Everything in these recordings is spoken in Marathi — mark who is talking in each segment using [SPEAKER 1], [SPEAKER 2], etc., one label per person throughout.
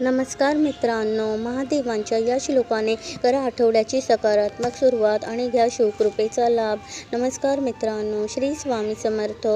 [SPEAKER 1] नमस्कार मित्रांनो महादेवांच्या या श्लोकाने करा आठवड्याची सकारात्मक सुरुवात आणि घ्या शिवकृपेचा लाभ. नमस्कार मित्रांनो श्री स्वामी समर्थ.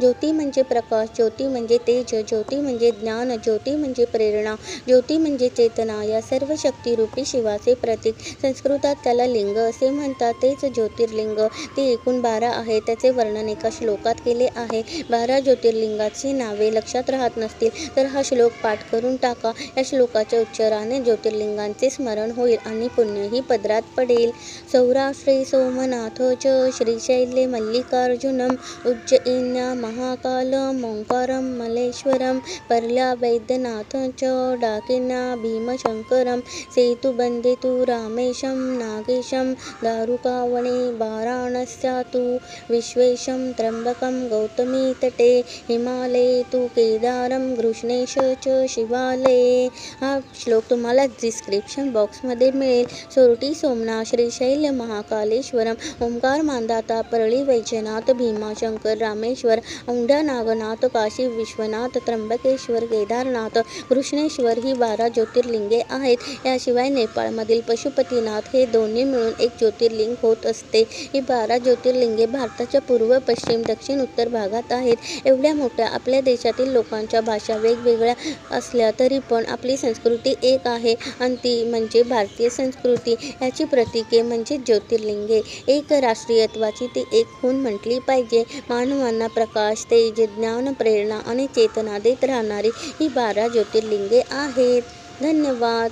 [SPEAKER 1] ज्योती म्हणजे प्रकाश ज्योती म्हणजे तेज ज्योती म्हणजे ज्ञान ज्योती म्हणजे प्रेरणा ज्योती म्हणजे चेतना. या सर्व शक्तिरूपी शिवाचे प्रतीक संस्कृतात त्याला लिंग असे म्हणतात. तेच ज्योतिर्लिंग ते एकूण बारा आहे. त्याचे वर्णन एका श्लोकात केले आहे. बारा ज्योतिर्लिंगाची नावे लक्षात राहत नसतील तर हा श्लोक पाठ करून टाका. या श्लोकाच्या उच्चाराने ज्योतिर्लिंगांचे स्मरण होईल आणि पुण्यही पदरात पडेल. सौराष्ट्रे सोमनाथ च श्रीशैले मल्लिकार्जुनम उज्जयिन्या महाकालम ओंकारम मलेश्वरम पर्ल्या वैद्यनाथ च डाकिन्या भीमशंकरम सेतुबंधे तु रामेशं नागेशं दारुकावणे वाराणस्या तु विश्वेशं त्र्यंबकं गौतमी तटे हिमालये तु केदारं घृष्णेश च शिवालये। हा श्लोक तुम्हाला डिस्क्रिप्शन बॉक्समध्ये मिळेल. सोरटी सोमनाथ श्रीशैल महाकालेश्वरम ओंकार मांदाता परळी वैजनाथ भीमाशंकर रामेश्वर औंढा नागनाथ काशी विश्वनाथ त्र्यंबकेश्वर केदारनाथ कृष्णेश्वर ही बारा ज्योतिर्लिंगे आहेत. याशिवाय नेपाळमधील पशुपतीनाथ हे दोन्ही मिळून एक ज्योतिर्लिंग होत असते. ही बारा ज्योतिर्लिंगे भारताच्या पूर्व पश्चिम दक्षिण उत्तर भागात आहेत. एवढ्या मोठ्या आपल्या देशातील लोकांच्या भाषा वेगवेगळ्या असल्या तरी पण आपली संस्कृती एक आहे आणि ती म्हणजे भारतीय संस्कृती. याची प्रतीके म्हणजे ज्योतिर्लिंगे. एक राष्ट्रीयत्वाची ती एक खून म्हटली पाहिजे. मानवांना प्रकाश तेज ज्ञान प्रेरणा आणि चेतना देत राहणारी ही बारा ज्योतिर्लिंगे आहेत. धन्यवाद.